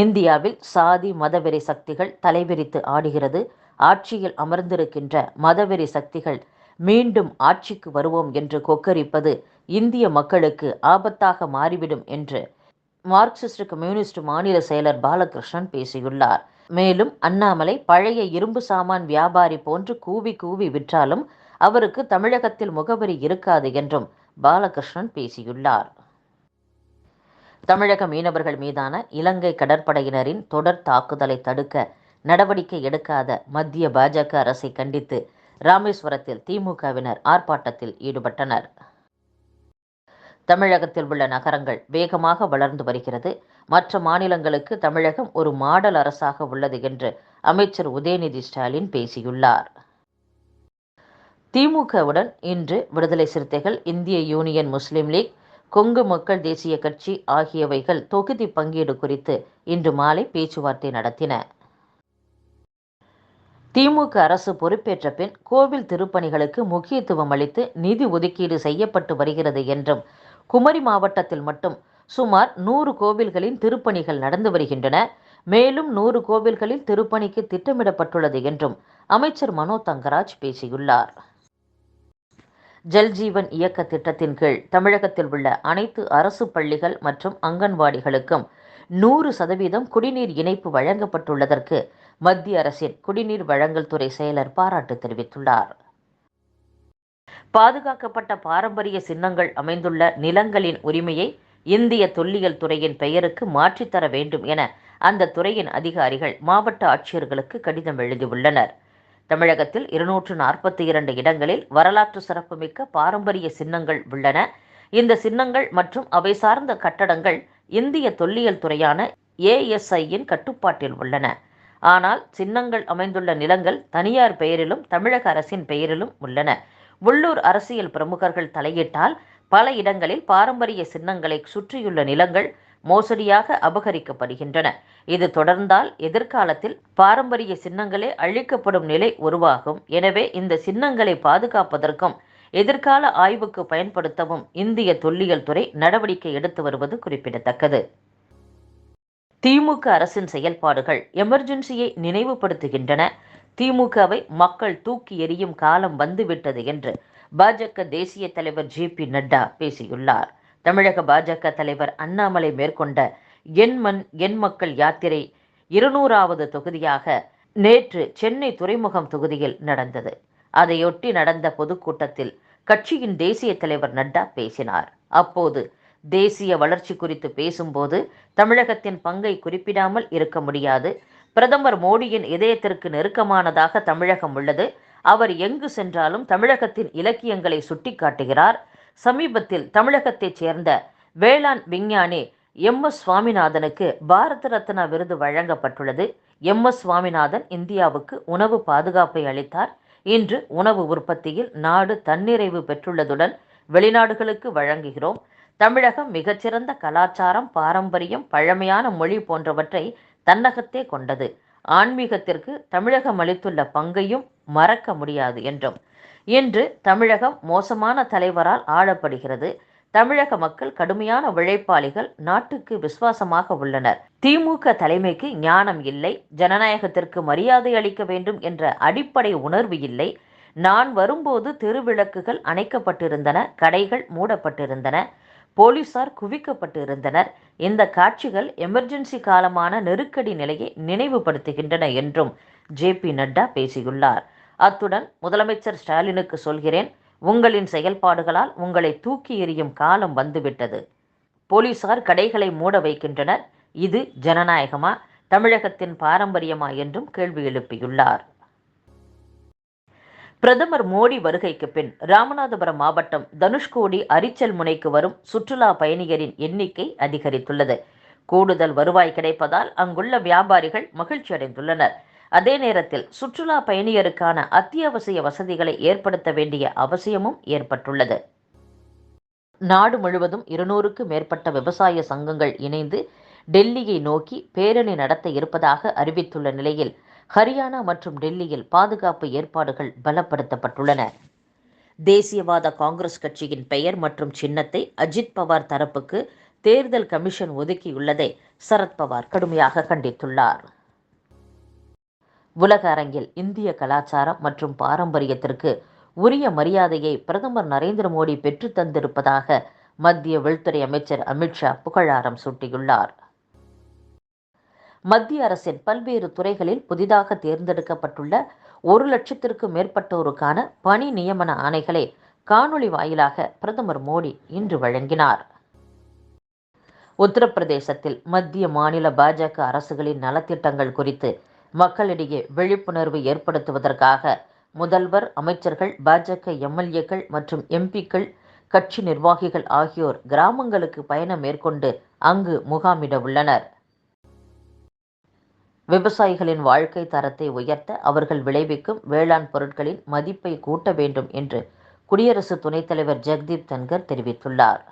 இந்தியாவில் சாதி மதவெறி சக்திகள் தலைவிரித்து ஆடுகிறது. ஆட்சியில் அமர்ந்திருக்கின்ற மதவெறி சக்திகள் மீண்டும் ஆட்சிக்கு வருவோம் என்று கொக்கரிப்பது இந்திய மக்களுக்கு ஆபத்தாக மாறிவிடும் என்று மார்க்சிஸ்ட் கம்யூனிஸ்ட் மாநில செயலர் பாலகிருஷ்ணன் பேசியுள்ளார். மேலும் அண்ணாமலை பழைய இரும்பு சாமான் வியாபாரி போன்று கூவி கூவி விற்றாலும் அவருக்கு தமிழகத்தில் முகவரி இருக்காது என்றும் பாலகிருஷ்ணன் பேசியுள்ளார். தமிழக மீனவர்கள் மீதான இலங்கை கடற்படையினரின் தொடர் தாக்குதலை தடுக்க நடவடிக்கை எடுக்காத மத்திய பாஜக அரசை கண்டித்து ராமேஸ்வரத்தில் திமுகவினர் ஆர்ப்பாட்டத்தில் ஈடுபட்டனர். தமிழகத்தில் உள்ள நகரங்கள் வேகமாக வளர்ந்து வருகிறது. மற்ற மாநிலங்களுக்கு தமிழகம் ஒரு மாடல் அரசாக உள்ளது என்று அமைச்சர் உதயநிதி ஸ்டாலின் பேசியுள்ளார். திமுகவுடன் இன்று விடுதலை சிறுத்தைகள் இந்திய யூனியன் முஸ்லிம் லீக் கொங்கு மக்கள் தேசிய கட்சி ஆகியவைகள் தொகுதி பங்கீடு குறித்து இன்று மாலை பேச்சுவார்த்தை நடத்தின. திமுக அரசு பொறுப்பேற்ற பின் கோவில் திருப்பணிகளுக்கு முக்கியத்துவம் அளித்து நிதி ஒதுக்கீடு செய்யப்பட்டு வருகிறது என்றும் குமரி மாவட்டத்தில் மட்டும் சுமார் நூறு கோவில்களின் திருப்பணிகள் நடந்து வருகின்றன. மேலும் நூறு கோவில்களில் திருப்பணிக்கு திட்டமிடப்பட்டுள்ளது என்றும் அமைச்சர் மனோ தங்கராஜ் பேசியுள்ளார். ஜல்ஜீவன் இயக்க திட்டத்தின் கீழ் தமிழகத்தில் உள்ள அனைத்து அரசு பள்ளிகள் மற்றும் அங்கன்வாடிகளுக்கும் நூறு சதவீதம் குடிநீர் இணைப்பு வழங்கப்பட்டுள்ளதற்கு மத்திய அரசின் குடிநீர் வழங்கல் துறை செயலர் பாராட்டு தெரிவித்துள்ளார். பாதுகாக்கப்பட்ட பாரம்பரிய சின்னங்கள் அமைந்துள்ள நிலங்களின் உரிமையை இந்திய தொல்லியல் துறையின் பெயருக்கு மாற்றித்தர வேண்டும் என அந்த துறையின் அதிகாரிகள் மாவட்ட ஆட்சியர்களுக்கு கடிதம் எழுதியுள்ளனர். தமிழகத்தில் இருநூற்று நாற்பத்தி இரண்டு இடங்களில் வரலாற்று சிறப்புமிக்க பாரம்பரிய சின்னங்கள் உள்ளன. இந்த சின்னங்கள் மற்றும் அவை சார்ந்த கட்டடங்கள் இந்திய தொல்லியல் துறையான ஏஎஸ்ஐயின் கட்டுப்பாட்டில் உள்ளன. ஆனால் சின்னங்கள் அமைந்துள்ள நிலங்கள் தனியார் பெயரிலும் தமிழக அரசின் பெயரிலும் உள்ளன. உள்ளூர் அரசியல் பிரமுகர்கள் தலையிட்டால் பல இடங்களில் பாரம்பரிய சின்னங்களை சுற்றியுள்ள நிலங்கள் மோசடியாக அபகரிக்கப்படுகின்றன. இது தொடர்ந்தால் எதிர்காலத்தில் பாரம்பரிய சின்னங்களே அழிக்கப்படும் நிலை உருவாகும். எனவே இந்த சின்னங்களை பாதுகாப்பதற்கும் எதிர்கால ஆய்வுக்கு பயன்படுத்தவும் இந்திய தொல்லியல் துறை நடவடிக்கை எடுத்து வருவது குறிப்பிடத்தக்கது. திமுக அரசின் செயல்பாடுகள் எமர்ஜென்சியை நினைவுபடுத்துகின்றன. திமுகவை மக்கள் தூக்கி எறியும் காலம் வந்துவிட்டது என்று பாஜக தேசிய தலைவர் ஜே பி நட்டா பேசியுள்ளார். தமிழக பாஜக தலைவர் அண்ணாமலை மேற்கொண்ட என் மண் என் மக்கள் யாத்திரை இருநூறாவது தொகுதியாக நேற்று சென்னை துறைமுகம் தொகுதியில் நடந்தது. அதையொட்டி நடந்த பொதுக்கூட்டத்தில் கட்சியின் தேசிய தலைவர் நட்டா பேசினார். அப்போது தேசிய வளர்ச்சி குறித்து பேசும்போது தமிழகத்தின் பங்கை குறிப்பிடாமல் இருக்க முடியாது. பிரதமர் மோடியின் இதயத்திற்கு நெருக்கமானதாக தமிழகம் உள்ளது. அவர் எங்கு சென்றாலும் தமிழகத்தின் இலக்கியங்களை சுட்டிக்காட்டுகிறார். சமீபத்தில் தமிழகத்தைச் சேர்ந்த வேளாண் விஞ்ஞானி எம் எஸ் சுவாமிநாதனுக்கு பாரத ரத்னா விருது வழங்கப்பட்டுள்ளது. எம் எஸ் சுவாமிநாதன் இந்தியாவுக்கு உணவு பாதுகாப்பை அளித்தார். இன்று உணவு உற்பத்தியில் நாடு தன்னிறைவு பெற்றுள்ளதுடன் வெளிநாடுகளுக்கு வழங்குகிறோம். தமிழகம் மிகச்சிறந்த கலாச்சாரம் பாரம்பரியம் பழமையான மொழி போன்றவற்றை தன்னகத்தே கொண்டது. ஆன்மீகத்திற்கு தமிழகம் அளித்துள்ள பங்கையும் மறக்க முடியாது என்றும் இன்று தமிழகம் மோசமான தலைவரால் ஆளப்படுகிறது. தமிழக மக்கள் கடுமையான உழைப்பாளிகள் நாட்டுக்கு விசுவாசமாக உள்ளனர். திமுக தலைமைக்கு ஞானம் இல்லை. ஜனநாயகத்திற்கு மரியாதை அளிக்க வேண்டும் என்ற அடிப்படை உணர்வு இல்லை. நான் வரும்போது தெருவிளக்குகள் அணைக்கப்பட்டிருந்தன. கடைகள் மூடப்பட்டிருந்தன. போலீசார் குவிக்கப்பட்டிருந்தனர். இந்த காட்சிகள் எமர்ஜென்சி காலமான நெருக்கடி நிலையை நினைவுபடுத்துகின்றன என்றும் ஜே பி நட்டா பேசியுள்ளார். அத்துடன் முதலமைச்சர் ஸ்டாலினுக்கு சொல்கிறேன் உங்களின் செயல்பாடுகளால் உங்களை தூக்கி எறியும் காலம் வந்துவிட்டது. போலீசார் கடைகளை மூட வைக்கின்றனர். இது ஜனநாயகமா தமிழகத்தின் பாரம்பரியமா என்றும் கேள்வி எழுப்பியுள்ளார். பிரதமர் மோடி வருகைக்கு பின் ராமநாதபுரம் மாவட்டம் தனுஷ்கோடி அரிச்சல் முனைக்கு வரும் சுற்றுலா பயணியரின் எண்ணிக்கை அதிகரித்துள்ளது. கூடுதல் வருவாய் கிடைப்பதால் அங்குள்ள வியாபாரிகள் மகிழ்ச்சி அடைந்துள்ளனர் அதே நேரத்தில் சுற்றுலா பயணியருக்கான அத்தியாவசிய வசதிகளை ஏற்படுத்த வேண்டிய அவசியமும் ஏற்பட்டுள்ளது. நாடு முழுவதும் இருநூறுக்கு மேற்பட்ட விவசாய சங்கங்கள் இணைந்து டெல்லியை நோக்கி பேரணி நடத்த இருப்பதாக அறிவித்துள்ள நிலையில் ஹரியானா மற்றும் டெல்லியில் பாதுகாப்பு ஏற்பாடுகள் பலப்படுத்தப்பட்டுள்ளன. தேசியவாத காங்கிரஸ் கட்சியின் பெயர் மற்றும் சின்னத்தை அஜித் பவார் தரப்புக்கு தேர்தல் கமிஷன் ஒதுக்கியுள்ளதை சரத்பவார் கடுமையாக கண்டித்துள்ளார். உலக அரங்கில் இந்திய கலாச்சாரம் மற்றும் பாரம்பரியத்திற்கு உரிய மரியாதையை பிரதமர் நரேந்திர மோடி பெற்றுத்தந்திருப்பதாக மத்திய உள்துறை அமைச்சர் அமித்ஷா புகழாரம் சூட்டியுள்ளார். மத்திய அரசின் பல்வேறு துறைகளில் புதிதாக தேர்ந்தெடுக்கப்பட்டுள்ள ஒரு லட்சத்திற்கும் மேற்பட்டோருக்கான பணி நியமன ஆணைகளை காணொளி வாயிலாக பிரதமர் மோடி இன்று வழங்கினார். உத்தரப்பிரதேசத்தில் மத்திய மாநில பாஜக அரசுகளின் நலத்திட்டங்கள் குறித்து மக்களிடையே விழிப்புணர்வு ஏற்படுத்துவதற்காக முதல்வர் அமைச்சர்கள் பாஜக எம்எல்ஏக்கள் மற்றும் எம்பிக்கள் கட்சி நிர்வாகிகள் ஆகியோர் கிராமங்களுக்கு பயணம் மேற்கொண்டு அங்கு முகாமிட உள்ளனர். விவசாயிகளின் வாழ்க்கை தரத்தை உயர்த்த அவர்கள் விளைவிக்கும் வேளாண் பொருட்களின் மதிப்பை கூட்ட வேண்டும் என்று குடியரசு துணைத் தலைவர் ஜெக்தீப் தன்கர் தெரிவித்துள்ளார்.